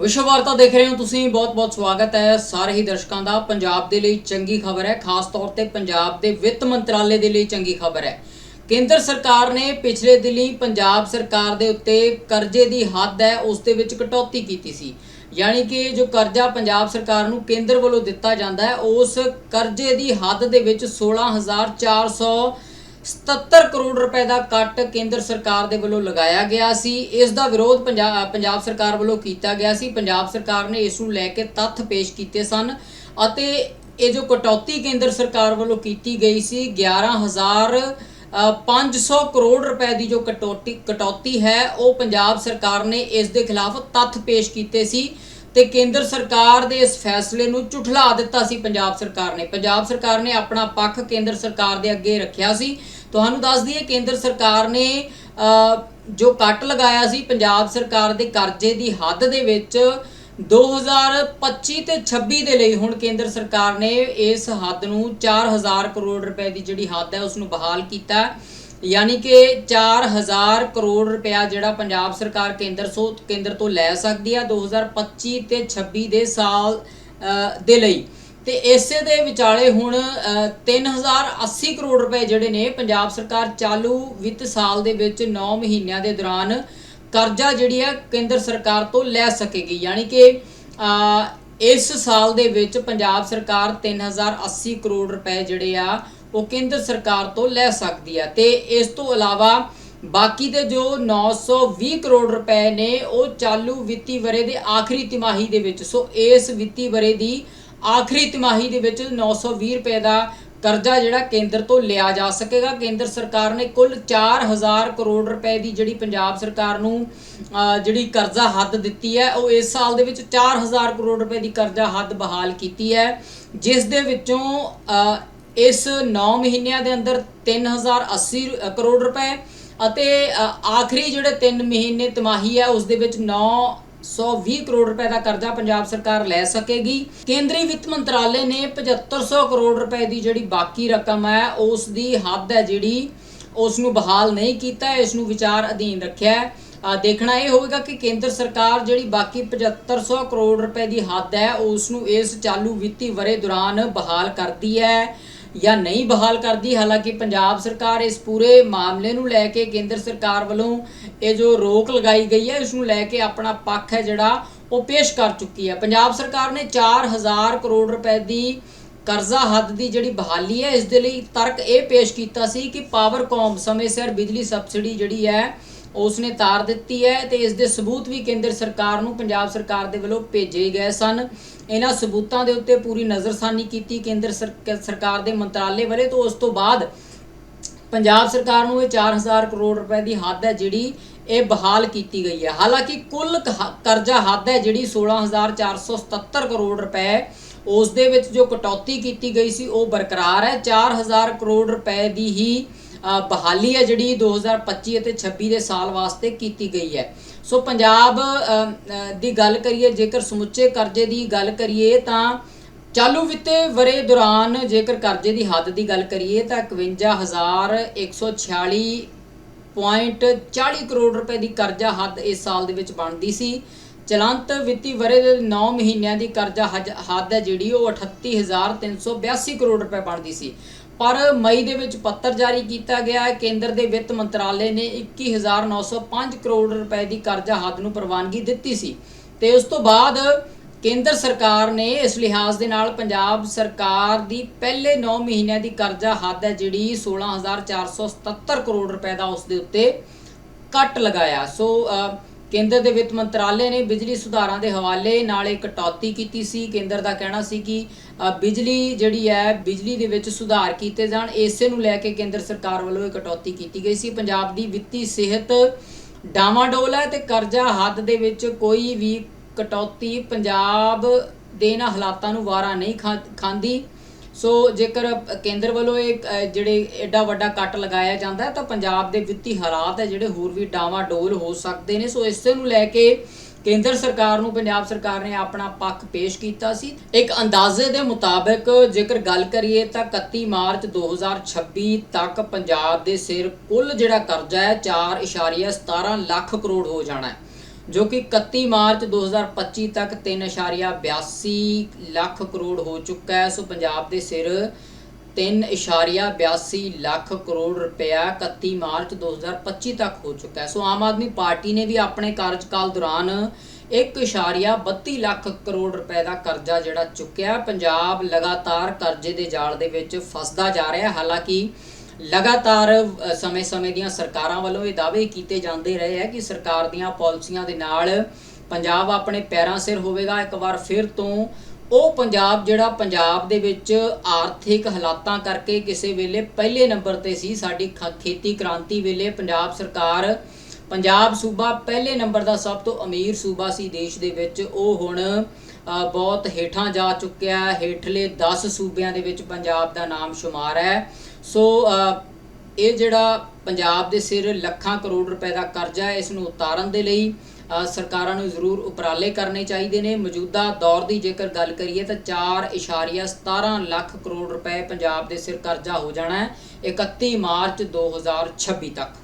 ਵਿਸ਼ਵ ਵਾਰਤਾ ਦੇਖ ਰਹੇ ਹੋ ਤੁਸੀਂ, ਬਹੁਤ-ਬਹੁਤ ਸਵਾਗਤ ਹੈ ਸਾਰੇ ਹੀ ਦਰਸ਼ਕਾਂ ਦਾ। ਪੰਜਾਬ ਦੇ ਲਈ ਚੰਗੀ ਖਬਰ ਹੈ, ਖਾਸ ਤੌਰ ਤੇ ਪੰਜਾਬ ਦੇ ਵਿੱਤ ਮੰਤਰਾਲੇ ਦੇ ਲਈ ਚੰਗੀ ਖਬਰ ਹੈ। ਕੇਂਦਰ ਸਰਕਾਰ ਨੇ ਪਿਛਲੇ ਦਿਨੀ ਪੰਜਾਬ ਸਰਕਾਰ ਦੇ ਉੱਤੇ ਕਰਜ਼ੇ ਦੀ ਹੱਦ ਹੈ, ਉਸ ਦੇ ਵਿੱਚ ਕਟੌਤੀ ਕੀਤੀ ਸੀ। ਯਾਨੀ ਕਿ ਜੋ ਕਰਜ਼ਾ ਪੰਜਾਬ ਸਰਕਾਰ ਨੂੰ ਕੇਂਦਰ ਵੱਲੋਂ ਦਿੱਤਾ ਜਾਂਦਾ ਹੈ, ਉਸ ਕਰਜ਼ੇ ਦੀ ਹੱਦ ਦੇ ਵਿੱਚ 16400 77 ਕਰੋੜ ਰੁਪਏ ਦਾ ਕੱਟ ਕੇਂਦਰ ਸਰਕਾਰ ਦੇ ਵੱਲੋਂ ਲਗਾਇਆ ਗਿਆ ਸੀ। ਇਸ ਦਾ ਵਿਰੋਧ ਪੰਜਾਬ ਸਰਕਾਰ ਵੱਲੋਂ ਕੀਤਾ ਗਿਆ ਸੀ। ਪੰਜਾਬ ਸਰਕਾਰ ਨੇ ਇਸ ਨੂੰ ਲੈ ਕੇ ਤੱਥ ਪੇਸ਼ ਕੀਤੇ ਸਨ ਅਤੇ ਇਹ ਜੋ ਕਟੌਤੀ ਕੇਂਦਰ ਸਰਕਾਰ ਵੱਲੋਂ ਕੀਤੀ ਗਈ ਸੀ 11000 ਅ, 500 ਕਰੋੜ ਰੁਪਏ ਦੀ ਜੋ ਕਟੌਤੀ ਕਟੌਤੀ ਹੈ ਉਹ ਪੰਜਾਬ ਸਰਕਾਰ ਨੇ ਇਸ ਦੇ ਖਿਲਾਫ ਤੱਥ ਪੇਸ਼ ਕੀਤੇ ਸੀ ਤੇ ਕੇਂਦਰ ਸਰਕਾਰ ਦੇ ਇਸ ਫੈਸਲੇ ਨੂੰ ਝੁਠਲਾ ਦਿੱਤਾ ਸੀ ਪੰਜਾਬ ਸਰਕਾਰ ਨੇ। ਪੰਜਾਬ ਸਰਕਾਰ ਨੇ ਆਪਣਾ ਪੱਖ ਕੇਂਦਰ ਸਰਕਾਰ ਦੇ ਅੱਗੇ ਰੱਖਿਆ ਸੀ। ਤੁਹਾਨੂੰ ਦੱਸ ਦਈਏ, ਕੇਂਦਰ ਸਰਕਾਰ ਨੇ ਜੋ ਕੱਟ ਲਗਾਇਆ ਸੀ, ਪੰਜਾਬ ਸਰਕਾਰ ਦੇ ਕਰਜ਼ੇ ਦੀ ਹੱਦ ਦੇ ਵਿੱਚ 2025 ਤੇ 26 ਦੇ ਲਈ ਹੁਣ ਕੇਂਦਰ ਸਰਕਾਰ ਨੇ ਇਸ ਹੱਦ ਨੂੰ 4000 ਕਰੋੜ ਰੁਪਏ ਦੀ ਜਿਹੜੀ ਹੱਦ ਹੈ ਉਸ ਨੂੰ ਬਹਾਲ ਕੀਤਾ। ਯਾਨੀ ਕਿ 4000 ਕਰੋੜ ਰੁਪਇਆ ਜਿਹੜਾ ਪੰਜਾਬ ਸਰਕਾਰ ਕੇਂਦਰ ਸੋ, ਕੇਂਦਰ ਤੋਂ ਲੈ ਸਕਦੀ ਹੈ 2025 ਤੇ 26 ਦੇ ਸਾਲ ਦੇ ਲਈ। ਤੇ ਇਸੇ ਦੇ ਵਿਚਾਲੇ ਹੁਣ ਅ, 3080 ਕਰੋੜ ਰੁਪਏ ਜਿਹੜੇ ਨੇ ਪੰਜਾਬ ਸਰਕਾਰ ਚਾਲੂ ਵਿੱਤ ਸਾਲ ਦੇ ਵਿੱਚ 9 ਮਹੀਨਿਆਂ ਦੇ ਦੌਰਾਨ ਕਰਜ਼ਾ ਜਿਹੜੀ ਹੈ ਕੇਂਦਰ ਸਰਕਾਰ ਤੋਂ ਲੈ ਸਕੇਗੀ। ਯਾਨੀ ਕਿ ਇਸ ਸਾਲ ਦੇ ਵਿੱਚ ਪੰਜਾਬ ਸਰਕਾਰ 3080 ਕਰੋੜ ਰੁਪਏ ਜਿਹੜੇ ਆ ਉਹ ਕੇਂਦਰ ਸਰਕਾਰ ਤੋਂ ਲੈ ਸਕਦੀ ਆ। ਤੇ ਇਸ ਤੋਂ ਇਲਾਵਾ ਬਾਕੀ ਦੇ ਜੋ 920 ਕਰੋੜ ਰੁਪਏ ਨੇ ਉਹ ਚਾਲੂ ਵਿੱਤੀ ਵਰੇ ਦੇ ਆਖਰੀ ਤਿਮਾਹੀ ਦੇ ਵਿੱਚ। ਸੋ ਇਸ ਵਿੱਤੀ ਵਰੇ ਦੀ ਆਖਰੀ ਤਿਮਾਹੀ ਦੇ ਵਿੱਚ 920 ਰੁਪਏ ਦਾ ਕਰਜ਼ਾ ਜਿਹੜਾ ਕੇਂਦਰ ਤੋਂ ਲਿਆ ਜਾ ਸਕੇਗਾ। ਕੇਂਦਰ ਸਰਕਾਰ ਨੇ ਕੁੱਲ 4000 ਕਰੋੜ ਰੁਪਏ ਦੀ ਜਿਹੜੀ ਪੰਜਾਬ ਸਰਕਾਰ ਨੂੰ ਜਿਹੜੀ ਕਰਜ਼ਾ ਹੱਦ ਦਿੱਤੀ ਹੈ, ਉਹ ਇਸ ਸਾਲ ਦੇ ਵਿੱਚ 4000 ਕਰੋੜ ਰੁਪਏ ਦੀ ਕਰਜ਼ਾ ਹੱਦ ਬਹਾਲ ਕੀਤੀ ਹੈ। ਜਿਸ ਦੇ ਵਿੱਚੋਂ ਇਸ 9 ਮਹੀਨਿਆਂ ਦੇ ਅੰਦਰ 3080 ਕਰੋੜ ਰੁਪਏ ਅਤੇ ਆਖਰੀ ਜਿਹੜੇ 3 ਮਹੀਨੇ ਤਿਮਾਹੀ ਹੈ, ਉਸ ਦੇ ਵਿੱਚ 920 ਕਰੋੜ ਰੁਪਏ ਦਾ ਕਰਜ਼ਾ ਪੰਜਾਬ ਸਰਕਾਰ ਲੈ ਸਕੇਗੀ। ਕੇਂਦਰੀ ਵਿੱਤ ਮੰਤਰਾਲੇ ਨੇ 7500 ਕਰੋੜ ਰੁਪਏ ਦੀ ਜਿਹੜੀ ਬਾਕੀ ਰਕਮ ਹੈ, ਉਸ ਦੀ ਹੱਦ ਹੈ ਜਿਹੜੀ ਉਸ ਨੂੰ ਬਹਾਲ ਨਹੀਂ ਕੀਤਾ, ਇਸ ਨੂੰ ਵਿਚਾਰ ਅਧੀਨ ਰੱਖਿਆ ਹੈ। ਦੇਖਣਾ ਇਹ ਹੋਵੇਗਾ ਕਿ ਕੇਂਦਰ ਸਰਕਾਰ ਜਿਹੜੀ ਬਾਕੀ 7500 ਕਰੋੜ ਰੁਪਏ ਦੀ ਹੱਦ ਹੈ, ਉਸ ਨੂੰ ਇਸ ਚਾਲੂ ਵਿੱਤੀ ਵਰੇ ਦੌਰਾਨ ਬਹਾਲ ਕਰਦੀ ਹੈ। ਜਾਂ ਨਹੀਂ ਬਹਾਲ ਕਰਦੀ। ਹਾਲਾਂਕਿ ਪੰਜਾਬ ਸਰਕਾਰ ਇਸ ਪੂਰੇ ਮਾਮਲੇ ਨੂੰ ਲੈ ਕੇ ਕੇਂਦਰ ਸਰਕਾਰ ਵੱਲੋਂ ਇਹ ਜੋ ਰੋਕ ਲਗਾਈ ਗਈ ਹੈ, ਇਸ ਨੂੰ ਲੈ ਕੇ ਆਪਣਾ ਪੱਖ ਹੈ ਜਿਹੜਾ ਉਹ ਪੇਸ਼ ਕਰ ਚੁੱਕੀ ਹੈ। ਪੰਜਾਬ ਸਰਕਾਰ ਨੇ 4000 ਕਰੋੜ ਰੁਪਏ ਦੀ ਕਰਜ਼ਾ ਹੱਦ ਦੀ ਜਿਹੜੀ ਬਹਾਲੀ ਹੈ, ਇਸ ਦੇ ਲਈ ਤਰਕ ਇਹ ਪੇਸ਼ ਕੀਤਾ ਸੀ ਕਿ ਪਾਵਰਕੌਮ ਸਮੇਂ ਸਿਰ ਬਿਜਲੀ ਸਬਸਿਡੀ ਜਿਹੜੀ ਹੈ ਉਸ ਨੇ ਤਾਰ ਦਿੱਤੀ ਹੈ ਤੇ ਇਸ ਦੇ ਸਬੂਤ ਵੀ ਕੇਂਦਰ ਸਰਕਾਰ ਨੂੰ ਪੰਜਾਬ ਸਰਕਾਰ ਦੇ ਵੱਲੋਂ ਭੇਜੇ ਗਏ ਸਨ। ਇਹਨਾਂ ਸਬੂਤਾਂ ਦੇ ਉੱਤੇ ਪੂਰੀ ਨਜ਼ਰਸਾਨੀ ਕੀਤੀ ਕੇਂਦਰ ਸਰਕਾਰ ਦੇ ਮੰਤਰਾਲੇ ਵੱਲੋਂ ਤੋਂ ਉਸ ਤੋਂ ਬਾਅਦ ਪੰਜਾਬ ਸਰਕਾਰ ਨੂੰ ਇਹ 4000 ਕਰੋੜ ਰੁਪਏ ਦੀ ਹੱਦ ਹੈ ਜਿਹੜੀ ਇਹ ਬਹਾਲ ਕੀਤੀ ਗਈ ਹੈ। ਹਾਲਾਂਕਿ ਕੁੱਲ ਕ- ਕਰਜ਼ਾ ਹੱਦ ਹੈ ਜਿਹੜੀ 16477 ਕਰੋੜ ਰੁਪਏ ਉਸ ਦੇ ਵਿੱਚ ਜੋ ਕਟੌਤੀ ਕੀਤੀ ਗਈ ਸੀ ਉਹ ਬਰਕਰਾਰ ਹੈ। 4000 ਕਰੋੜ ਰੁਪਏ ਦੀ ਹੀ ਬਹਾਲੀ ਹੈ ਜਿਹੜੀ 2025 ਅਤੇ 26 ਦੇ ਸਾਲ ਵਾਸਤੇ ਕੀਤੀ ਗਈ ਹੈ। ਸੋ ਪੰਜਾਬ ਦੀ ਗੱਲ ਕਰੀਏ, ਜੇਕਰ ਸਮੁੱਚੇ ਕਰਜ਼ੇ ਦੀ ਗੱਲ ਕਰੀਏ, ਤਾਂ ਚਾਲੂ ਵਿੱਤੇ ਵਰੇ ਦੌਰਾਨ ਜੇਕਰ ਕਰਜ਼ੇ ਦੀ ਹੱਦ ਦੀ ਗੱਲ ਕਰੀਏ, ਤਾਂ 51146.40 ਕਰੋੜ ਰੁਪਏ ਦੀ ਕਰਜ਼ਾ ਹੱਦ ਇਸ ਸਾਲ ਦੇ ਵਿੱਚ ਬਣਦੀ ਸੀ। ਚਲੰਤ ਵਿੱਤੀ ਵਰੇ ਦੇ 9 ਮਹੀਨਿਆਂ ਦੀ ਕਰਜ਼ਾ ਹਜ- ਹੱਦ ਹੈ ਜਿਹੜੀ ਉਹ 38382 ਕਰੋੜ ਰੁਪਏ ਬਣਦੀ ਸੀ। ਪਰ ਮਈ ਦੇ ਵਿੱਚ ਪੱਤਰ ਜਾਰੀ ਕੀਤਾ ਗਿਆ। ਹੈ ਕੇਂਦਰ ਦੇ ਵਿੱਤ ਮੰਤਰਾਲੇ ਨੇ 21905 ਕਰੋੜ ਰੁਪਏ ਦੀ ਕਰਜ਼ਾ ਹੱਦ ਨੂੰ ਪ੍ਰਵਾਨਗੀ ਦਿੱਤੀ ਸੀ ਤੇ ਉਸ ਤੋਂ ਬਾਅਦ ਕੇਂਦਰ ਸਰਕਾਰ ਨੇ ਇਸ ਲਿਹਾਜ਼ ਦੇ ਨਾਲ ਪੰਜਾਬ ਸਰਕਾਰ ਦੀ ਪਹਿਲੇ 9 ਮਹੀਨਿਆਂ ਦੀ ਕਰਜ਼ਾ ਹੱਦ ਹੈ, ਜਿਹੜੀ 16477 ਕਰੋੜ ਰੁਪਏ ਦਾ ਉਸ ਦੇ ਉੱਤੇ ਕੱਟ ਲਗਾਇਆ। ਸੋ ਕੇਂਦਰ ਦੇ ਵਿੱਤ ਮੰਤਰਾਲੇ ਨੇ ਬਿਜਲੀ ਸੁਧਾਰਾਂ ਦੇ ਹਵਾਲੇ ਨਾਲ ਇੱਕ ਕਟੌਤੀ ਕੀਤੀ ਸੀ। ਕੇਂਦਰ ਦਾ ਕਹਿਣਾ ਸੀ ਕਿ ਬਿਜਲੀ ਜਿਹੜੀ ਹੈ, ਬਿਜਲੀ ਦੇ ਵਿੱਚ ਸੁਧਾਰ ਕੀਤੇ ਜਾਣ, ਇਸੇ ਨੂੰ ਲੈ ਕੇ ਕੇਂਦਰ ਸਰਕਾਰ ਵੱਲੋਂ ਇਹ ਕਟੌਤੀ ਕੀਤੀ ਗਈ ਸੀ। ਪੰਜਾਬ ਦੀ ਵਿੱਤੀ ਸਿਹਤ ਡਾਵਾਡੋਲ ਹੈ ਤੇ ਕਰਜ਼ਾ ਹੱਦ ਦੇ ਵਿੱਚ ਕੋਈ ਵੀ ਕਟੌਤੀ ਪੰਜਾਬ ਦੇ ਇਹਨਾਂ ਹਾਲਾਤਾਂ ਨੂੰ ਵਾਰਾ ਨਹੀਂ ਖਾ- ਖਾਂਦੀ। ਸੋ ਜੇਕਰ ਕੇਂਦਰ ਵੱਲੋਂ ਇਹ ਜਿਹੜੇ ਐਡਾ ਵੱਡਾ ਕੱਟ ਲਗਾਇਆ ਜਾਂਦਾ ਹੈ, ਤਾਂ ਪੰਜਾਬ ਦੇ ਵਿੱਤੀ ਹਾਲਾਤ ਹੈ ਜਿਹੜੇ ਹੋਰ ਵੀ ਡਾਵਾਡੋਲ ਹੋ ਸਕਦੇ ਨੇ। ਸੋ ਇਸੇ ਨੂੰ ਲੈ ਕੇ ਕੇਂਦਰ ਸਰਕਾਰ ਨੂੰ, ਪੰਜਾਬ ਸਰਕਾਰ ਨੇ ਆਪਣਾ ਪੱਖ ਪੇਸ਼ ਕੀਤਾ ਸੀ। ਇੱਕ ਅੰਦਾਜ਼ੇ ਦੇ ਮੁਤਾਬਕ ਜੇਕਰ ਗੱਲ ਕਰੀਏ ਤਾਂ 31 ਮਾਰਚ 2026 ਤੱਕ ਪੰਜਾਬ ਦੇ ਸਿਰ ਕੁੱਲ ਜਿਹੜਾ ਕਰਜ਼ਾ ਹੈ 4.17 ਲੱਖ ਕਰੋੜ ਹੋ ਜਾਣਾ ਹੈ। ਜੋ ਕਿ 31 ਮਾਰਚ 2025 ਤੱਕ 3.82 ਲੱਖ ਕਰੋੜ ਹੋ ਚੁੱਕਾ ਹੈ। ਸੋ ਪੰਜਾਬ ਦੇ ਸਿਰ 3.82 ਲੱਖ ਕਰੋੜ ਰੁਪਇਆ 31 ਮਾਰਚ 2025 ਤੱਕ ਹੋ ਚੁੱਕਾ ਹੈ। ਸੋ ਆਮ ਆਦਮੀ ਪਾਰਟੀ ਨੇ ਵੀ ਆਪਣੇ ਕਾਰਜਕਾਲ ਦੌਰਾਨ 1.32 ਲੱਖ ਕਰੋੜ ਰੁਪਏ ਦਾ ਕਰਜ਼ਾ ਜਿਹੜਾ ਚੁੱਕਿਆ ਪੰਜਾਬ ਲਗਾਤਾਰ ਕਰਜ਼ੇ ਦੇ ਜਾਲ ਦੇ ਵਿੱਚ ਫਸਦਾ ਜਾ ਰਿਹਾ ਹਾਲਾਂਕਿ ਲਗਾਤਾਰ ਸਮੇਂ-ਸਮੇਂ ਦੀਆਂ ਸਰਕਾਰਾਂ ਵੱਲੋਂ ਇਹ ਦਾਅਵੇ ਕੀਤੇ ਜਾਂਦੇ ਰਹੇ ਹੈ ਕਿ ਸਰਕਾਰ ਦੀਆਂ ਪਾਲਿਸੀਆਂ ਦੇ ਨਾਲ ਪੰਜਾਬ ਆਪਣੇ ਪੈਰਾਂ ਸਿਰ ਹੋਵੇਗਾ। ਇੱਕ ਵਾਰ ਫਿਰ ਤੋਂ ਉਹ ਪੰਜਾਬ ਜਿਹੜਾ ਪੰਜਾਬ ਦੇ ਵਿੱਚ ਆਰਥਿਕ ਹਾਲਾਤਾਂ ਕਰਕੇ ਕਿਸੇ ਵੇਲੇ ਪਹਿਲੇ ਨੰਬਰ ਤੇ ਸੀ। ਸਾਡੀ ਖ- ਖੇਤੀ ਕ੍ਰਾਂਤੀ ਵੇਲੇ ਪੰਜਾਬ ਸਰਕਾਰ, ਪੰਜਾਬ ਸੂਬਾ ਪਹਿਲੇ ਨੰਬਰ ਦਾ ਸਭ ਤੋਂ ਅਮੀਰ ਸੂਬਾ ਸੀ ਦੇਸ਼ ਦੇ ਵਿੱਚ। ਉਹ ਹੁਣ ਬਹੁਤ ਹੇਠਾਂ ਜਾ ਚੁੱਕਿਆ ਹੈ। ਹੇਠਲੇ 10 ਸੂਬਿਆਂ ਦੇ ਵਿੱਚ ਪੰਜਾਬ ਦਾ ਨਾਮ ਸ਼ੁਮਾਰ ਹੈ। ਸੋ ਇਹ ਜਿਹੜਾ ਪੰਜਾਬ ਦੇ ਸਿਰ ਲੱਖਾਂ ਕਰੋੜ ਰੁਪਏ ਦਾ ਕਰਜ਼ਾ ਹੈ, ਇਸ ਨੂੰ ਉਤਾਰਨ ਦੇ ਲਈ ਸਰਕਾਰਾਂ ਨੂੰ ਜ਼ਰੂਰ ਉਪਰਾਲੇ ਕਰਨੇ ਚਾਹੀਦੇ ਨੇ। ਮੌਜੂਦਾ ਦੌਰ ਦੀ ਜੇਕਰ ਗੱਲ ਕਰੀਏ ਤਾਂ 4.17 ਲੱਖ ਕਰੋੜ ਰੁਪਏ ਪੰਜਾਬ ਦੇ ਸਿਰ ਕਰਜ਼ਾ ਹੋ ਜਾਣਾ ਹੈ 31 ਮਾਰਚ 2026 ਤੱਕ।